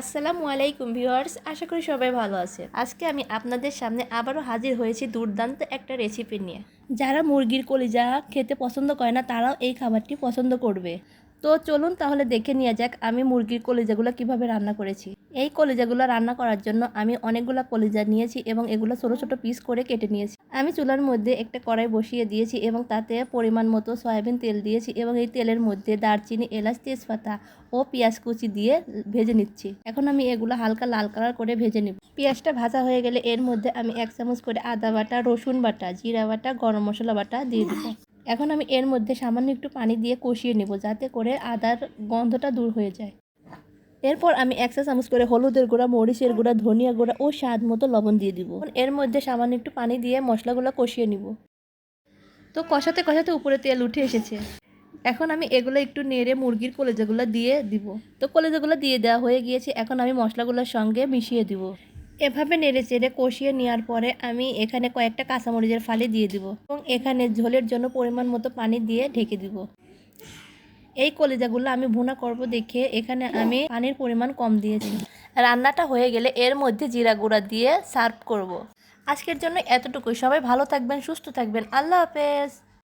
আসসালামু আলাইকুম ভিউয়ার্স, আশা করি সবাই ভালো আছে। আজকে আমি আপনাদের সামনে আবারও হাজির হয়েছি দুর্দান্ত একটা রেসিপি নিয়ে। যারা মুরগির কলিজা খেতে পছন্দ করে না, তারাও এই খাবারটি পছন্দ করবে। তো চলুন তাহলে দেখে নেওয়া যাক আমি মুরগির কলিজাগুলো কীভাবে রান্না করেছি। এই কলিজাগুলো রান্না করার জন্য আমি অনেকগুলো কলিজা নিয়েছি এবং এগুলো ছোটো ছোটো পিস করে কেটে নিয়েছি। আমি চুলার মধ্যে একটা কড়াই বসিয়ে দিয়েছি এবং তাতে পরিমাণ মতো সয়াবিন তেল দিয়েছি এবং এই তেলের মধ্যে দারচিনি, এলাচ, তেজপাতা ও পেঁয়াজ কুচি দিয়ে ভেজে নিচ্ছি। এখন আমি এগুলো হালকা লাল কালার করে ভেজে নিব। পেঁয়াজটা ভাজা হয়ে গেলে এর মধ্যে আমি এক চামচ করে আদা বাটা, রসুন বাটা, জিরা বাটা, গরম মশলা বাটা দিয়ে দিব। এখন আমি এর মধ্যে সামান্য একটু পানি দিয়ে কষিয়ে নেব যাতে করে আদার গন্ধটা দূর হয়ে যায়। এরপর আমি এক চা চামচ করে হলুদের গুঁড়া, মরিচের গুঁড়া, ধনিয়া গুঁড়া ও স্বাদ মতো লবণ দিয়ে দিব। এর মধ্যে সামান্য একটু পানি দিয়ে মশলাগুলো কষিয়ে নিব। তো কষাতে কষাতে উপরে তেল উঠে এসেছে। এখন আমি এগুলো একটু নেড়ে মুরগির কলেজাগুলো দিয়ে দিব। তো কলেজাগুলো দিয়ে দেওয়া হয়ে গিয়েছে। এখন আমি মশলাগুলোর সঙ্গে মিশিয়ে দিব। এভাবে নেড়ে চেড়ে কষিয়ে নেওয়ার পরে আমি এখানে কয়েকটা কাঁচামরিচের ফালি দিয়ে দিব এবং এখানে ঝোলের জন্য পরিমাণ মতো পানি দিয়ে ঢেকে দিব। এই কলিজাগুলো আমি ভুনা করব দেখে এখানে আমি পানির পরিমাণ কম দিয়েছি। রান্নাটা হয়ে গেলে এর মধ্যে জিরা গুঁড়া দিয়ে সার্ভ করব। আজকের জন্য এতটুকুই। সবাই ভালো থাকবেন, সুস্থ থাকবেন। আল্লাহ হাফেজ।